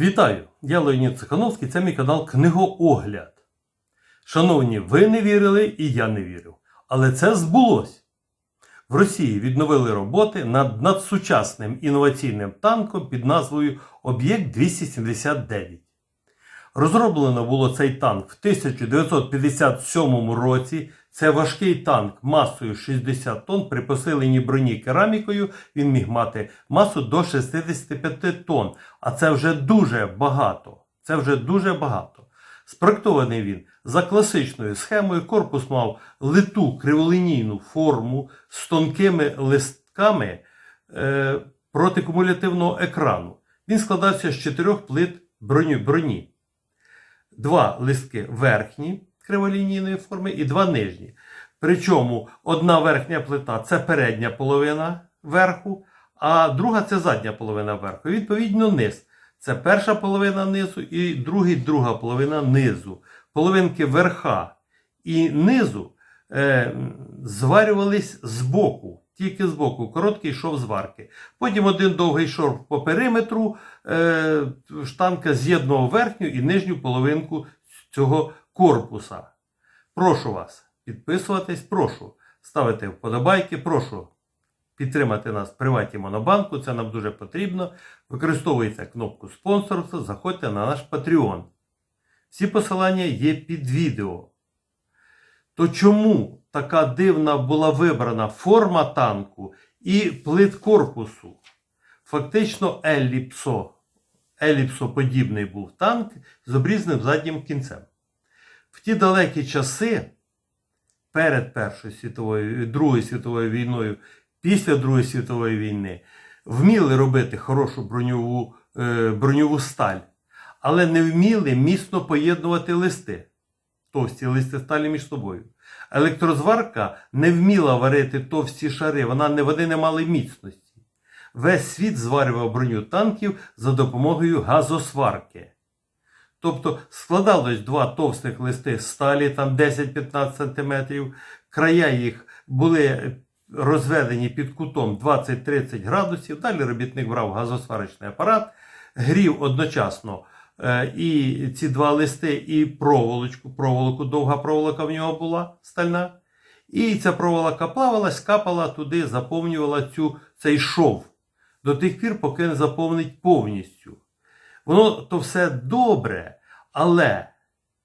Вітаю! Я Леонід Цихановський, це мій канал Книгоогляд. Шановні, ви не вірили і я не вірив. Але це збулось. В Росії відновили роботи над надсучасним інноваційним танком під назвою Об'єкт 279. Розроблено було цей танк в 1957 році. Це важкий танк масою 60 тонн. При посиленні броні керамікою він міг мати масу до 65 тонн. А це вже дуже багато. Це вже дуже багато. Спроектований він за класичною схемою. Корпус мав литу криволінійну форму з тонкими листками е, протикумулятивного екрану. Він складався з чотирьох плит броні. броні два листки верхні криволінійної форми і два нижні. Причому одна верхня плита це передня половина верху, а друга це задня половина верху. І, Відповідно, низ. Це перша половина низу і другий, друга половина низу. Половинки верха і низу е, зварювались збоку, тільки збоку, короткий шов зварки. Потім один довгий шов по периметру е, штанка з'єднував верхню і нижню половинку цього корпуса. Прошу вас підписуватись, прошу ставити вподобайки, прошу підтримати нас в приваті Монобанку, це нам дуже потрібно. Використовуйте кнопку спонсорства, заходьте на наш Patreon. Всі посилання є під відео. То чому така дивна була вибрана форма танку і плит корпусу? Фактично еліпсо, еліпсоподібний був танк з обрізним заднім кінцем. В ті далекі часи, перед Першою світовою, Другою світовою війною, після Другої світової війни, вміли робити хорошу броньову, е, броньову сталь, але не вміли міцно поєднувати листи, товсті листи сталі між собою. Електрозварка не вміла варити товсті шари, вона не, вони не мали міцності. Весь світ зварював броню танків за допомогою газосварки. Тобто складалось два товстих листи сталі, там 10-15 см, края їх були розведені під кутом 20-30 градусів. Далі робітник брав газосварочний апарат, грів одночасно е, і ці два листи, і проволочку. Проволоку, довга проволока в нього була стальна. І ця проволока плавалась, капала туди, заповнювала цю, цей шов до тих пір, поки не заповнить повністю. Воно то все добре, але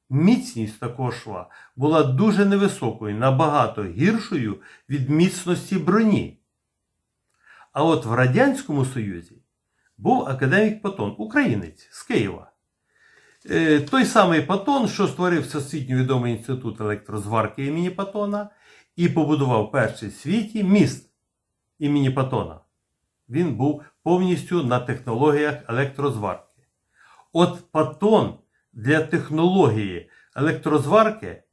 міцність такого шва була дуже невисокою, набагато гіршою від міцності броні. А от в Радянському Союзі був академік Патон, українець з Києва. Е, Той самий Патон, що створив всесвітньо відомий інститут електрозварки імені Патона, і побудував перший в світі міст імені Патона. Він був повністю на технологіях електрозварки. От Патон для технології електрозварки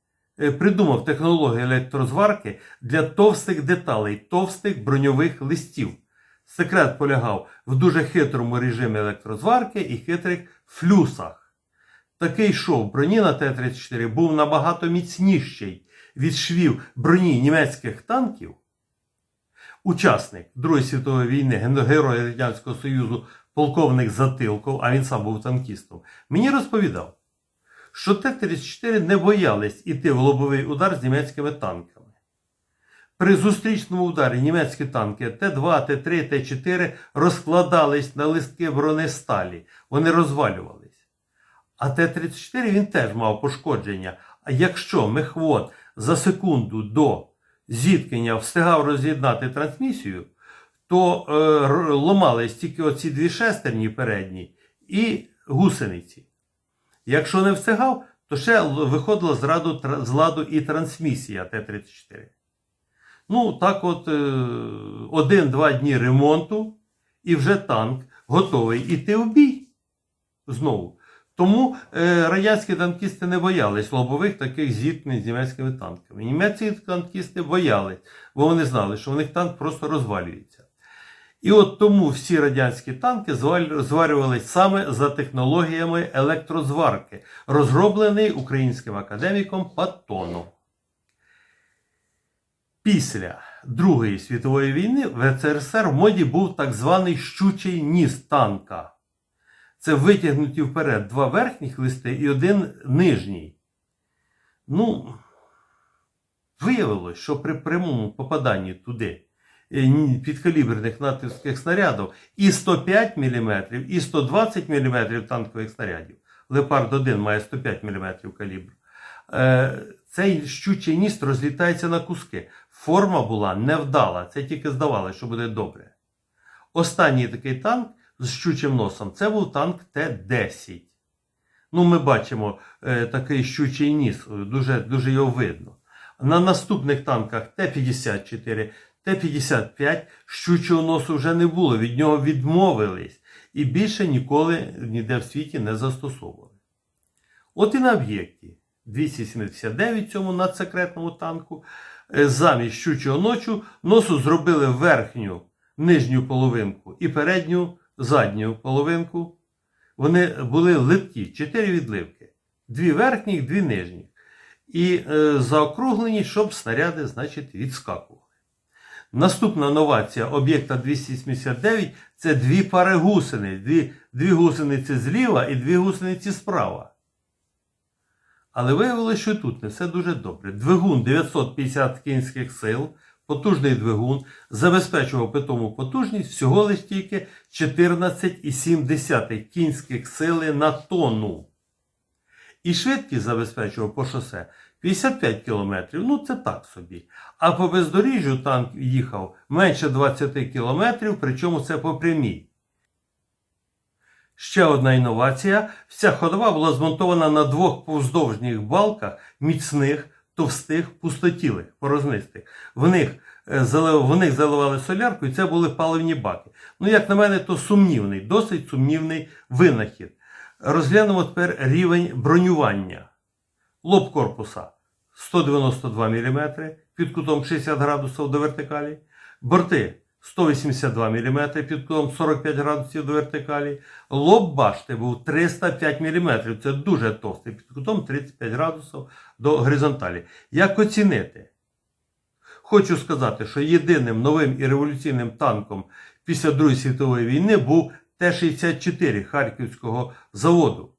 е, придумав технологію електрозварки для товстих деталей, товстих броньових листів. Секрет полягав в дуже хитрому режимі електрозварки і хитрих флюсах. Такий шов броні на Т-34 був набагато міцніший від швів броні німецьких танків. Учасник Другої світової війни, герой Радянського Союзу, полковник Затилков, а він сам був танкістом, мені розповідав, що Т-34 не боялись іти в лобовий удар з німецькими танками. При зустрічному ударі німецькі танки Т-2, Т-3, Т-4 розкладались на листки бронесталі, вони розвалювались. А Т-34 він теж мав пошкодження. А якщо мехвод за секунду до зіткнення встигав роз'єднати трансмісію, то е, ломались тільки оці дві шестерні передні і гусениці. Якщо не встигав, то ще виходила з, раду, з ладу і трансмісія Т-34. Ну, так от, е, один-два дні ремонту, і вже танк готовий іти в бій знову. Тому е, радянські танкісти не боялись лобових таких зіткнень з німецькими танками. Німецькі танкісти боялись, бо вони знали, що у них танк просто розвалюється. І от тому всі радянські танки зварювались саме за технологіями електрозварки, розроблений українським академіком Паттоном. Після Другої світової війни в СРСР в моді був так званий щучий ніс танка. це витягнуті вперед два верхніх листи і один нижній. Ну, виявилось, що при прямому попаданні туди підкаліберних натівських снарядів і 105 мм, і 120 мм танкових снарядів. Лепард 1 має 105 мм калібр. Е, Цей щучий ніст розлітається на куски. Форма була невдала, це тільки здавалося, що буде добре. Останній такий танк з щучим носом це був танк Т-10. Ну, ми бачимо е, такий щучий ніс, е, дуже, дуже його видно. На наступних танках Т-54, Т-55 щучого носу вже не було, від нього відмовились і більше ніколи ніде в світі не застосовували. От і на об'єкті 279 цьому надсекретному танку е, замість щучого ночу носу зробили верхню нижню половинку і передню задню половинку. Вони були липкі, чотири відливки. Дві верхніх, дві нижніх. І е, заокруглені, щоб снаряди, значить, відскакували. Наступна новація об'єкта 279 це дві пари гусениць. Дві, дві гусениці зліва і дві гусениці справа. Але виявилося, що тут не все дуже добре. Двигун 950 кінських сил, потужний двигун, забезпечував питому потужність всього лише тільки 14,7 кінських сили на тонну. І швидкість забезпечував по шосе 55 км. Ну це так собі. А по бездоріжжю танк їхав менше 20 км, причому це по прямій. Ще одна інновація. Вся ходова була змонтована на двох повздовжніх балках міцних, товстих, пустотілих, порознистих. В них, е, в них заливали солярку, і це були паливні баки. Ну, як на мене, то сумнівний, досить сумнівний винахід. Розглянемо тепер рівень бронювання. Лоб корпуса 192 мм під кутом 60 градусів до вертикалі. Борти 182 мм під кутом 45 градусів до вертикалі. Лоб башти був 305 мм. Це дуже товстий, під кутом 35 градусів до горизонталі. Як оцінити? Хочу сказати, що єдиним новим і революційним танком після Другої світової війни був Т-64 Харківського заводу.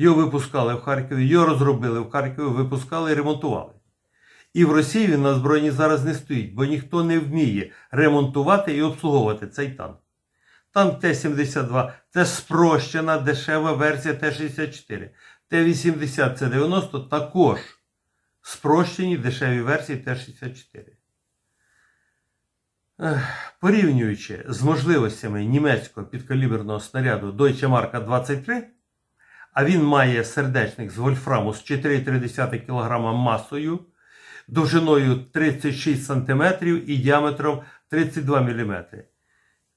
Його випускали в Харкові, його розробили в Харкові, випускали і ремонтували. І в Росії він на збройні зараз не стоїть, бо ніхто не вміє ремонтувати і обслуговувати цей танк. Танк Т-72 це спрощена дешева версія Т-64. Т-80 це 90 також спрощені дешеві версії Т-64. Порівнюючи з можливостями німецького підкаліберного снаряду Deutsche Mark 23, а він має сердечник з вольфраму з 4,3 кг масою, довжиною 36 см і діаметром 32 мм.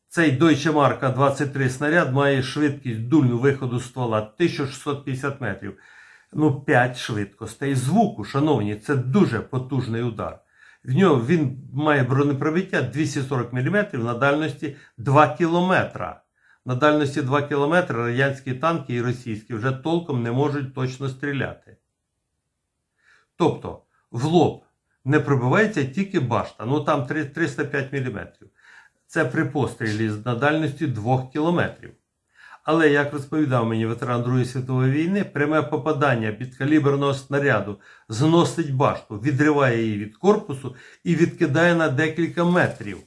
Цей Deutsche Mark 23 снаряд має швидкість дульну виходу ствола 1650 метрів. Ну, 5 швидкостей звуку, шановні, це дуже потужний удар. В нього він має бронепробиття 240 мм на дальності 2 км. На дальності 2 км радянські танки і російські вже толком не можуть точно стріляти. Тобто, в лоб не пробивається тільки башта, ну там 305 мм. Це при пострілі на дальності 2 км. Але, як розповідав мені ветеран Другої світової війни, пряме попадання підкаліберного снаряду зносить башту, відриває її від корпусу і відкидає на декілька метрів.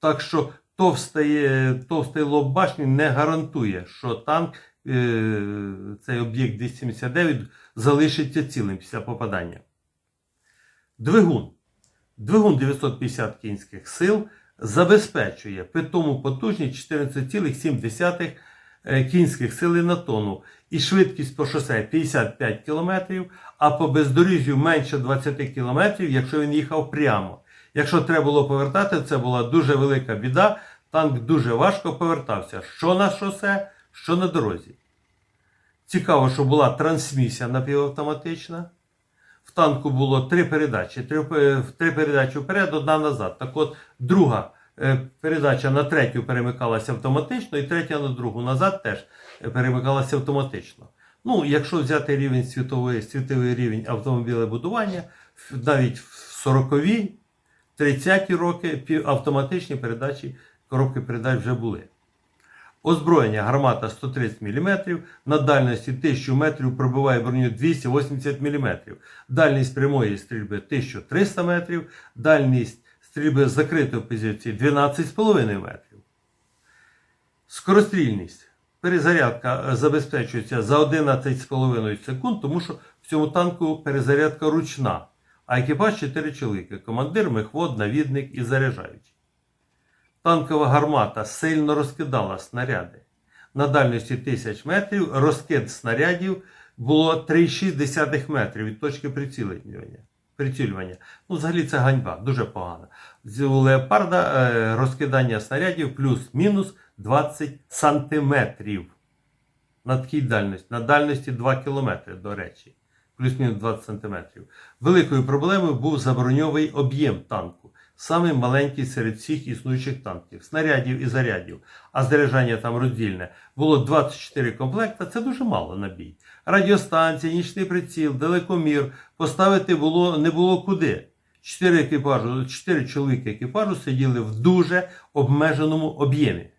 Так що товстий, е, товстий лоб башні не гарантує, що танк, е, цей об'єкт 279, залишиться цілим після попадання. Двигун. Двигун 950 кінських сил забезпечує питому потужність 14,7 е, кінських сили на тонну і швидкість по шосе 55 км, а по бездоріжжю менше 20 км, якщо він їхав прямо. Якщо треба було повертати, це була дуже велика біда. Танк дуже важко повертався. Що на шосе, що на дорозі. Цікаво, що була трансмісія напівавтоматична. В танку було три передачі. Три, е, три передачі вперед, одна назад. Так от, друга е, передача на третю перемикалася автоматично, і третя на другу назад теж е, перемикалася автоматично. Ну, якщо взяти рівень світовий, світовий рівень автомобілебудування, навіть в 40-ві, 30-ті роки автоматичні передачі, коробки передач вже були. Озброєння гармата 130 мм, на дальності 1000 метрів пробиває броню 280 мм, дальність прямої стрільби 1300 метрів, дальність стрільби з закритої позиції 12,5 метрів. Скорострільність. Перезарядка е, забезпечується за 11,5 секунд, тому що в цьому танку перезарядка ручна, а екіпаж 4 чоловіки командир, мехвод, навідник і заряджаючий. Танкова гармата сильно розкидала снаряди. На дальності 1000 метрів розкид снарядів було 3,6 метрів від точки прицілювання. прицілювання. Ну, взагалі це ганьба, дуже погано. З леопарда е, розкидання снарядів плюс-мінус 20 сантиметрів. На такій дальності, на дальності 2 кілометри, до речі, плюс-мінус 20 сантиметрів. Великою проблемою був заброньовий об'єм танку. Самий маленький серед всіх існуючих танків, снарядів і зарядів, а заряджання там роздільне. Було 24 комплекта, це дуже мало на бій. Радіостанція, нічний приціл, далекомір поставити було, не було куди. Чотири, екіпажу, чотири чоловіки екіпажу сиділи в дуже обмеженому об'ємі.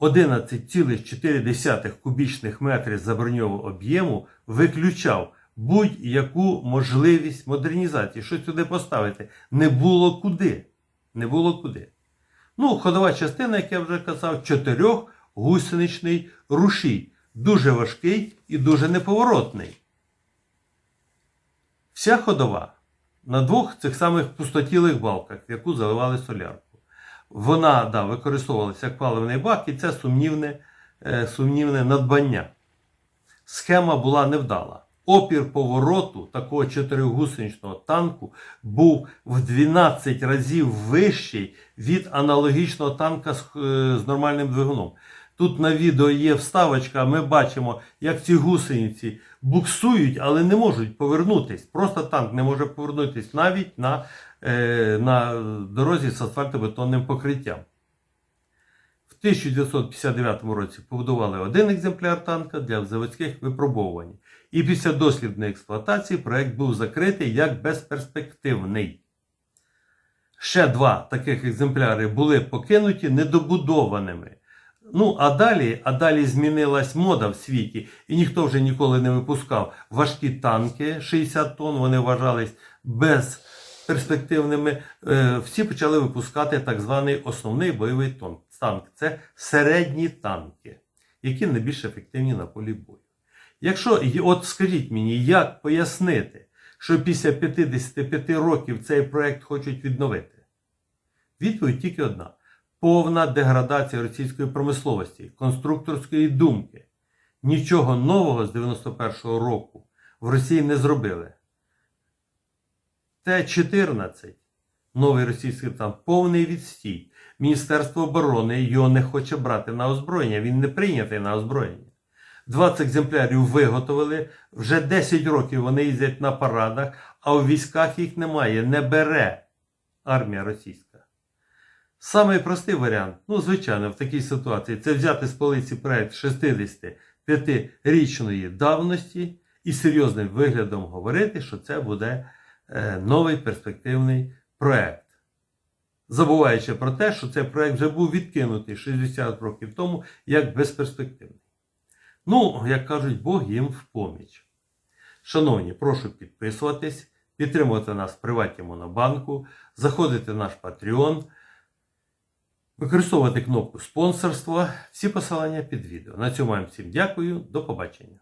11,4 кубічних метрів заброньового об'єму виключав будь-яку можливість модернізації. Що сюди поставити? Не було куди. Не було куди. Ну, ходова частина, як я вже казав, чотирьохгусеничний рушій. Дуже важкий і дуже неповоротний. Вся ходова на двох цих самих пустотілих балках, в яку заливали солярку. Вона да, використовувалася як паливний бак, і це сумнівне, е, сумнівне надбання. Схема була невдала. Опір повороту такого чотиригусеничного танку був в 12 разів вищий від аналогічного танка з, е, з нормальним двигуном. Тут на відео є вставочка, ми бачимо, як ці гусениці буксують, але не можуть повернутись. Просто танк не може повернутись навіть на, на дорозі з асфальтобетонним покриттям. В 1959 році побудували один екземпляр танка для заводських випробувань. І після дослідної експлуатації проект був закритий як безперспективний. Ще два таких екземпляри були покинуті недобудованими. Ну, а далі, а далі змінилась мода в світі, і ніхто вже ніколи не випускав важкі танки 60 тонн, вони вважались безперспективними. Е, Всі почали випускати так званий основний бойовий танк. Це середні танки, які найбільш ефективні на полі бою. Якщо, от скажіть мені, як пояснити, що після 55 років цей проект хочуть відновити? Відповідь тільки одна: повна деградація російської промисловості, конструкторської думки. Нічого нового з 91-го року в Росії не зробили. Т-14, новий російський танк, повний відстій. Міністерство оборони його не хоче брати на озброєння, він не прийнятий на озброєння. 20 екземплярів виготовили, вже 10 років вони їздять на парадах, а у військах їх немає, не бере армія російська. Самий простий варіант, ну, звичайно, в такій ситуації це взяти з полиці проект 65-річної давності і серйозним виглядом говорити, що це буде новий перспективний проект. Забуваючи про те, що цей проект вже був відкинутий 60 років тому як безперспективний. Ну, як кажуть, Бог їм в поміч. Шановні, прошу підписуватись, підтримувати нас в приваті Монобанку, заходити в наш Patreon, використовувати кнопку спонсорства. Всі посилання під відео. На цьому вам всім дякую. До побачення.